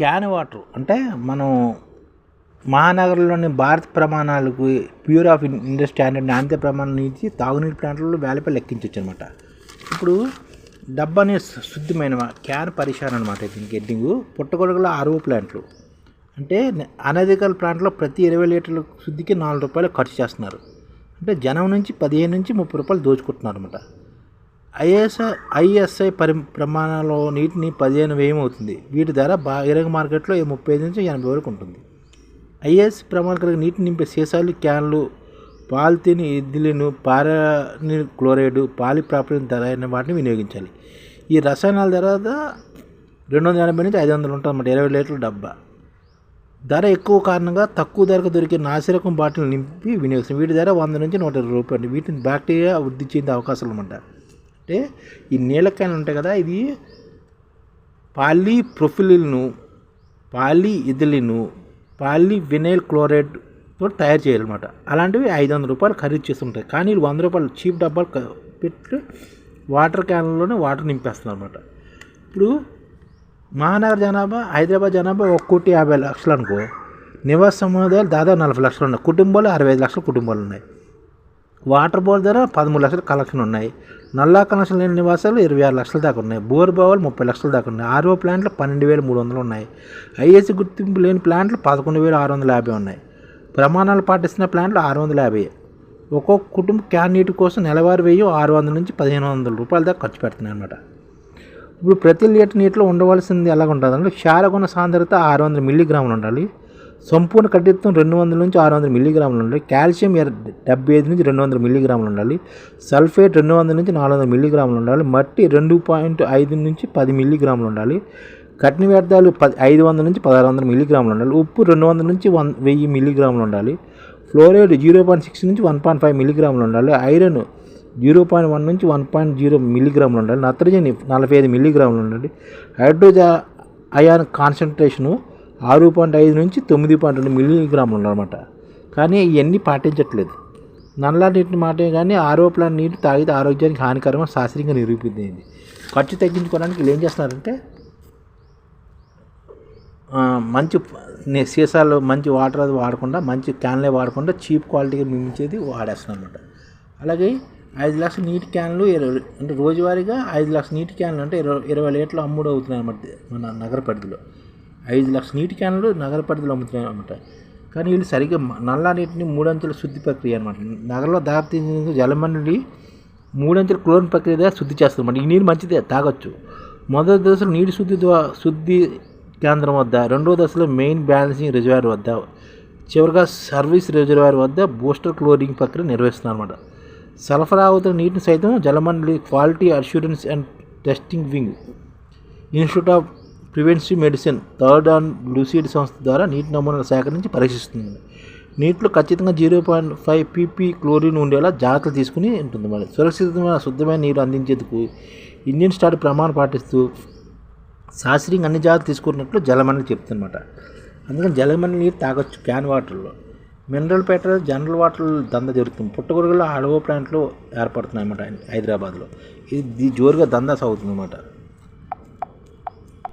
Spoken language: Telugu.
Can water. అంటే మనం మహానగరంలోని భారత ప్రమాణాలకు ప్యూర్ ఆఫ్ ఇండియా స్టాండర్డ్ నాణ్యత ప్రమాణం నుంచి తాగునీటి ప్లాంట్లలో వేలపై లెక్కించవచ్చు అనమాట ఇప్పుడు డబ్బా అనే శుద్ధమైన క్యాన్ పరిశాన్ అనమాట దీనికి ఎడ్డింగ్ పుట్టగొడుగుల ఆర్ఓ ప్లాంట్లు. అంటే అనధికార ప్లాంట్లో ప్రతి ఇరవై లీటర్ల శుద్ధికి నాలుగు రూపాయలు ఖర్చు చేస్తున్నారు. అంటే జనం నుంచి పదిహేను నుంచి ముప్పై రూపాయలు దోచుకుంటున్నారు అనమాట ఐఎస్ఐ ఐఎస్ఐ పరి ప్రమాణంలో నీటిని పదిహేను వ్యయం అవుతుంది. వీటి ధర ఇరగ మార్కెట్లో ముప్పై ఐదు నుంచి ఎనభై వరకు ఉంటుంది. ఐఎస్ ప్రమాణం కలిగిన నీటిని నింపే సీసాలు క్యాన్లు పాలిథిన్ ఇద్దిలిను పారాని క్లోరైడ్ పాలిప్రాపిలిన్ ధర అయిన వాటిని వినియోగించాలి. ఈ రసాయనాల ధర రెండు వందల ఎనభై నుంచి ఐదు వందలు ఉంటుంది అన్నమాట ఇరవై లీటర్ల డబ్బా. ధర ఎక్కువ కారణంగా తక్కువ ధరకు దొరికే నాసిరకం బాటిల్ నింపి వినియోగిస్తాం. వీటి ధర వంద నుంచి నూట ఇరవై రూపాయలు వీటిని బ్యాక్టీరియా వృద్ధి చెందే అవకాశాలు అనమాట అంటే ఈ నీళ్ళ ఉంటాయి కదా ఇది పాలీప్రొఫిలిన్ను poly ethylene poly vinyl chloride తోటి తయారు చేయాలన్నమాట. అలాంటివి ఐదు వందల రూపాయలు ఖరీదు చేస్తుంటాయి. కానీ వంద రూపాయలు చీప్ డబ్బాలు పెట్టి వాటర్ క్యాన్లోనే వాటర్ నింపేస్తున్నారు అనమాట ఇప్పుడు మహానగర జనాభా హైదరాబాద్ జనాభా ఒక కోటి యాభై లక్షలు అనుకో నివాస సముదాయాలు దాదాపు నలభై లక్షలు ఉన్నాయి. కుటుంబాలు అరవై ఐదు లక్షల కుటుంబాలు ఉన్నాయి. వాటర్ బోర్ ద్వారా పదమూడు లక్షల కలెక్షన్ ఉన్నాయి. నల్లా కనెక్షన్ లేని నివాసాలు ఇరవై ఆరు లక్షల దాకా ఉన్నాయి. బోర్ బావాలు ముప్పై లక్షల దాకా ఉన్నాయి. ఆర్ఓ ప్లాంట్లు పన్నెండు వేల మూడు వందలు ఉన్నాయి. ఐఏసీ గుర్తింపు లేని ప్లాంట్లు పదకొండు వేల ఆరు వందల యాభై ఉన్నాయి. ప్రమాణాలు పాటిస్తున్న ప్లాంట్లు ఆరు వందల యాభై. ఒక్కొక్క కుటుంబం క్యాన్ నీటి కోసం నెలవారు వెయ్యి ఆరు వందల నుంచి పదిహేను వందల రూపాయల దాకా ఖర్చు పెడుతున్నాయి అనమాట ఇప్పుడు ప్రతి లీటర్ నీటిలో ఉండవలసింది ఎలాగ ఉంటుందంటే క్షారగుణ సాంద్రత ఆరు వందల మిల్లీగ్రాములు ఉండాలి. సంపూర్ణ కఠిత్వం రెండు వందల నుంచి ఆరు వందల మిల్లీగ్రాములు ఉండాలి. కాల్షియం డెబ్బై ఐదు నుంచి రెండు వందల మిల్లీగ్రాములు ఉండాలి. సల్ఫేట్ రెండు వందల నుంచి నాలుగు వందల మిల్లీగ్రాములు ఉండాలి. మట్టి రెండు పాయింట్ ఐదు నుంచి పది మిల్లీగ్రాములు ఉండాలి. కఠిన వ్యర్థాలు పది ఐదు వందల నుంచి పదహారు వందల మిల్లీగ్రాములు ఉండాలి. ఉప్పు రెండు వందల నుంచి వన్ వెయ్యి మిల్లీగ్రాములు ఉండాలి. ఫ్లోరైడ్ జీరో పాయింట్ సిక్స్ నుంచి వన్ పాయింట్ ఫైవ్ మిల్లీగ్రాములు ఉండాలి. ఐరన్ జీరో పాయింట్ వన్ నుంచి వన్ పాయింట్ జీరో మిల్లీగ్రాములు ఉండాలి. నత్రజని నలభై ఐదు మిల్లీగ్రాములు ఉండాలి. హైడ్రోజన్ అయాన్ కాన్సన్ట్రేషను ఆరు పాయింట్ ఐదు నుంచి తొమ్మిది పాయింట్ రెండు మిల్లీగ్రాములు అనమాట కానీ ఇవన్నీ పాటించట్లేదు. నల్ల నీటిని మాటే కానీ ఆరోపణ ప్లాంట్ నీరు తాగితే ఆరోగ్యానికి హానికరమని శాస్త్రీయంగా నిరూపించింది ఖర్చు తగ్గించుకోవడానికి వీళ్ళు ఏం చేస్తున్నారంటే మంచి సీసాలు మంచి వాటర్ అది వాడకుండా మంచి క్యాన్లే వాడకుండా చీప్ క్వాలిటీగా మించేది వాడేస్తున్నాం అనమాట అలాగే ఐదు లక్షల నీటి క్యాన్లు ఇరవై అంటే రోజువారీగా ఐదు లక్షల నీటి క్యాన్లు అంటే ఇరవై ఇరవై లీటర్లు అమ్ముడు అవుతున్నాయి అన్నమాట మన నగర పరిధిలో. ఐదు లక్షల నీటి క్యాన్లు నగర పరిధిలో అమ్ముతున్నాయి అనమాట కానీ వీళ్ళు సరిగ్గా నల్ల నీటిని మూడంచెల శుద్ధి ప్రక్రియ అనమాట నగరంలో దారితీసిన జలమండలి మూడంచెల క్లోరిన్ ప్రక్రియ ద్వారా శుద్ధి చేస్తుందన్నమాట ఈ నీరు మంచిదే తాగొచ్చు. మొదటి దశలో నీటి శుద్ధి ద్వారా శుద్ధి కేంద్రం వద్ద రెండో దశలో మెయిన్ బ్యాలెన్సింగ్ రిజర్వాయర్ వద్ద చివరిగా సర్వీస్ రిజర్వాయర్ వద్ద బూస్టర్ క్లోరింగ్ ప్రక్రియ నిర్వహిస్తున్నారు అనమాట సరఫరా అవుతున్న నీటిని సైతం Jalamandali quality assurance and testing wing institute of preventive medicine third and lucid సంస్థ ద్వారా నీటి నమూనాలు సేకరించి పరీక్షిస్తుంది. నీటిలో ఖచ్చితంగా zero point five PP chlorine ఉండేలా జాగ్రత్తలు తీసుకుని ఉంటుంది మరి. సురక్షితమైన శుద్ధమైన నీరు అందించేందుకు ఇండియన్ స్టార్ ప్రమాణం పాటిస్తూ శాస్త్రీయంగా అన్ని జాగ్రత్తలు తీసుకున్నట్లు జలమండలి చెప్తుందన్నమాట. అందుకని జలమండలి నీరు తాగొచ్చు క్యాన్ వాటర్లో. మినరల్ పేట జనరల్ వాటర్ దంద జరుగుతుంది. పుట్టగొడుగులో అడవో ప్లాంట్లు ఏర్పడుతున్నాయి అన్నమాట హైదరాబాద్లో. ఇది జోరుగా దందా సాగుతుంది అన్నమాట